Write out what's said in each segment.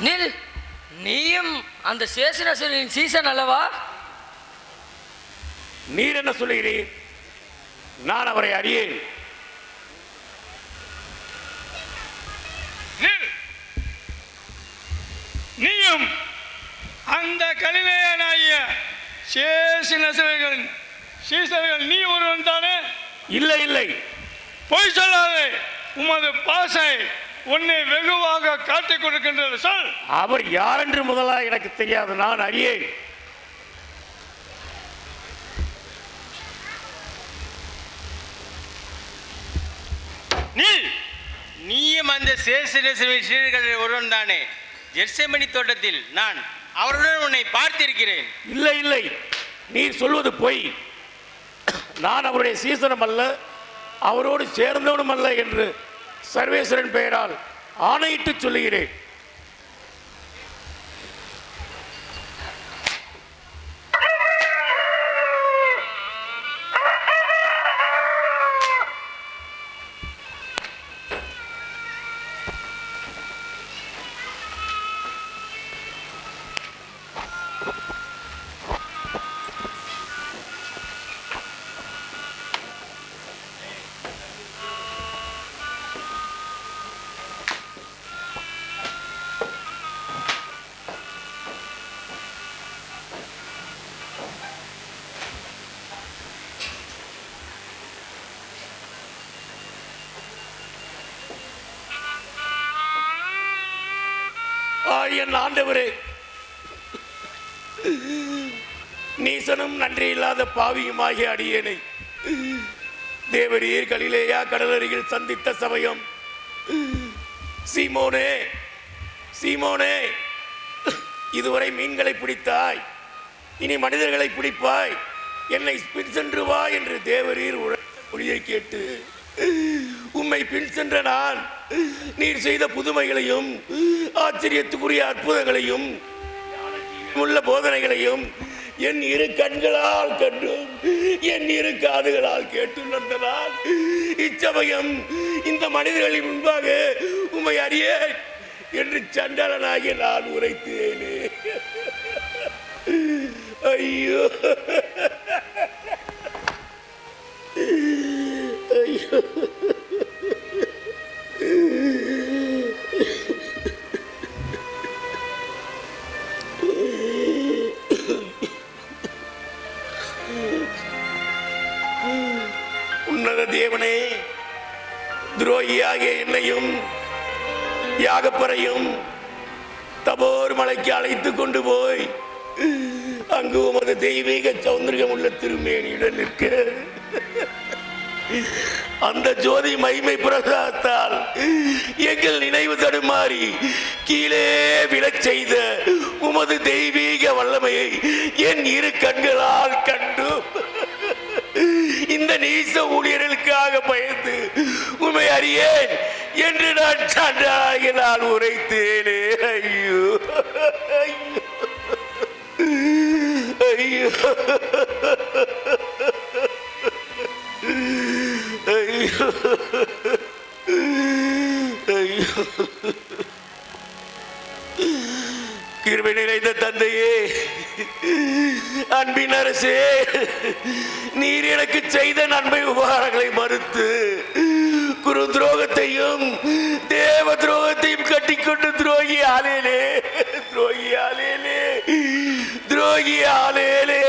நில். நீயும் அந்த சேஷனசரின் சீசன் அல்லவா? நீர் என்ன சொல்லுகிறீர்? நான் அவரை அறியேன். நீயும் அந்த கலிலேயனாகிய சேசி நசர்கள் சீசர்கள் நீ ஒருவன் தானே? இல்லை இல்லை. பொய் சொல்லாதே. உமது பாசை உன்னை வெகுவாக காட்டிக் கொடுக்கின்றது சொல் அவர் யார் என்று முதலாக எனக்கு தெரியாது நான் அறியேன். நீ நீயும் அந்த சேசனேசவின் சீடர்களில் ஒருவன் தானே. ஜெர்சமணி தோட்டத்தில் நான் அவருடன் உன்னை பார்த்திருக்கிறேன். இல்லை இல்லை. நீர் சொல்வது பொய். நான் அவருடைய சீசனம் அல்ல அவரோடு சேர்ந்தவனும் அல்ல என்று சர்வேஸ்வரன் பெயரால் ஆணையிட்டு சொல்லுகிறேன். என் ஆண்டவரே. நீசனும் நன்றி இல்லாத பாவியுமாகிய அடியேனை. தேவரீர் கலிலேயா கடலருகில் சந்தித்த சமயம். சீமோனே சீமோனே இதுவரை மீன்களை பிடித்தாய். இனி மனிதர்களை பிடிப்பாய். என்னை பின் சென்று வா என்று தேவரீர் உரைத்த மொழியை கேட்டு உம்மை பின் சென்ற நான் நீர் செய்த புதுமைகளையும் ஆச்சரியத்துக்குரிய அற்புதங்களையும் உள்ள போதனைகளையும் என் இரு கண்களால் கண்டும் என் இரு காதுகளால் கேட்டு நடந்தனால் இச்சமயம் இந்த மனிதர்களின் முன்பாக உம்மை அறியேன் என்று சண்டலனாகிய நான் உரைத்தேனே. ஐயோ. ஐயோ. யாகப்பறையும் தபோர் மலைக்கு அழைத்து கொண்டு போய் அங்கு உமது தெய்வீக சௌந்தரியம் உள்ள திருமேனியுடன் நிற்க. அந்த ஜோதி மகிமை பிரசாத்தால் எங்கள் நினைவு தடுமாறி கீழே விழச் செய்த உமது தெய்வீக வல்லமையை என் இரு கண்களால் கண்டு இந்த நீச ஊழியர்களுக்காக பயந்து உண்மை அறியேன். என்று நான் சான்றாக நான் உரைத்தேனே. ஐயோ. ஐயோ. ஐயோ. ஐயோ. கிருபை நிறைந்த தந்தையே அன்பின் அரசே நீர் எனக்கு செய்த நன்மை உபகாரங்களை மறுத்து குரு துரோகத்தையும் தேவ துரோகத்தையும் கட்டிக்கொண்டு துரோகி ஆலேலே துரோகி ஆலேலே துரோகி ஆலேலே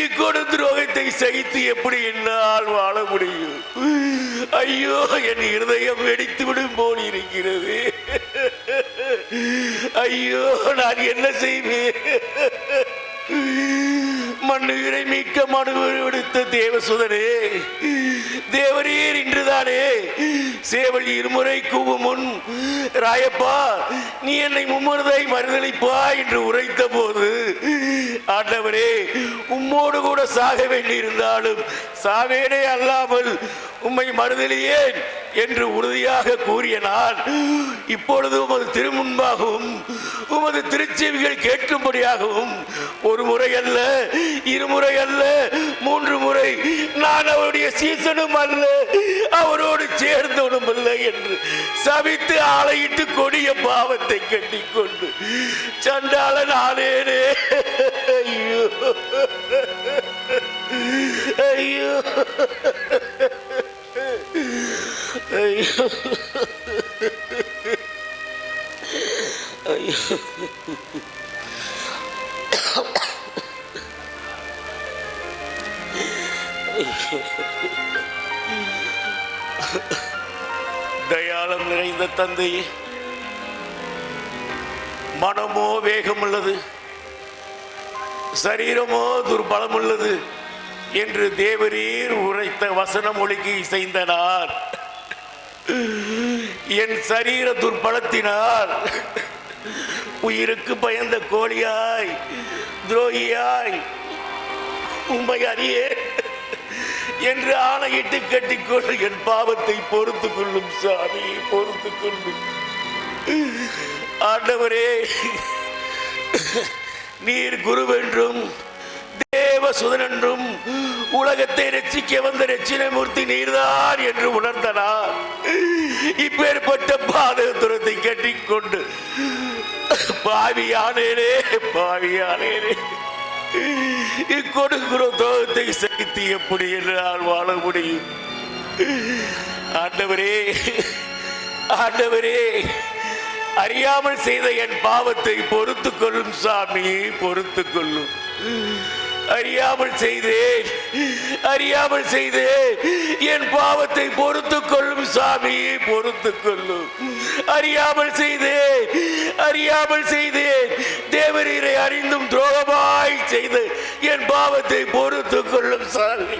இக்கொடு துரோகத்தை சகித்து எப்படி என்னால் வாழ முடியும்? ஐயோ என் இருதயம் வெடித்து விடும் போல் இருக்கிறது. ஐயோ நான் என்ன செய்வேன்? மண்ணுயிரை மீட்க மனுவிடுத்த தேவசுதரே தேவசுதனே தேவரீர் இன்றுதானே சேவல் இருமுறை கூவு முன் ராயப்பா நீ என்னை மும்முறதை மறுதளிப்பா என்று உரைத்த போது ஆண்டவரே உம்மோடு கூட சாக வேண்டியிருந்தாலும் சாவேனே அல்லாமல் உம்மை மறுதலியேன் என்று உறுதியாக கூறிய நான் இப்பொழுது உமது திருமுன்பாகவும் உமது திருச்செவிகள் கேட்கும்படியாகவும் ஒரு முறை அல்ல இருமுறை அல்ல மூன்று முறை நான் அவருடைய சீசனும் அல்ல அவரோடு சேர்ந்தவனும் அல்ல என்று சபித்து ஆலையிட்டு கொடிய பாவத்தை கட்டிக்கொண்டு சண்டாளன் நானேனே ஐயோ ஐயோ ஐயோ ஐயோ தயாளம் நிறைந்த தந்தையே மனமோ வேகம் உள்ளது சரீரமோ துர்பலம் உள்ளது என்று தேவரீர் உரைத்த வசன மொழிக்கு இசைந்தனார். என் சரீர துர்பலத்தினால் உயிருக்கு பயந்த கோழியாய் துரோகியாய் உண்மை அறியே என்று ஆணையிட்டு கட்டிக்கொண்டு என் பாவத்தை பொறுத்து கொள்ளும் சாமி பொறுத்து கொள்ளும். ஆண்டவரே நீர் குருவென்றும் தேவ சுதனென்றும் உலகத்தை ரட்சிக்க வந்த ரட்சினமூர்த்தி நீர்தான் என்று உணர்ந்தனார் இப்பேற்பட்ட பாதகத்துரத்தை கட்டிக்கொண்டு பாவியானேனே பாவியானேனே இக்கொடுக்கிற தோகத்தை சகித்து எப்படி என்றால் வாழ முடியும்? ஆண்டவரே ஆண்டவரே அறியாமல் செய்த என் பாவத்தை பொறுத்து கொள்ளும் சாமி பொறுத்து கொள்ளும் அறியாமல் செய்தேன். அறியாமல் செய்தேன். என் பாவத்தை பொறுத்து கொள்ளும் சாமியை பொறுத்து கொள்ளும் அறியாமல் செய்தேன். அறியாமல் செய்தேன். தேவரீரை அறிந்தும் துரோகமாய் செய்து என் பாவத்தை பொறுத்து கொள்ளும் சாமி.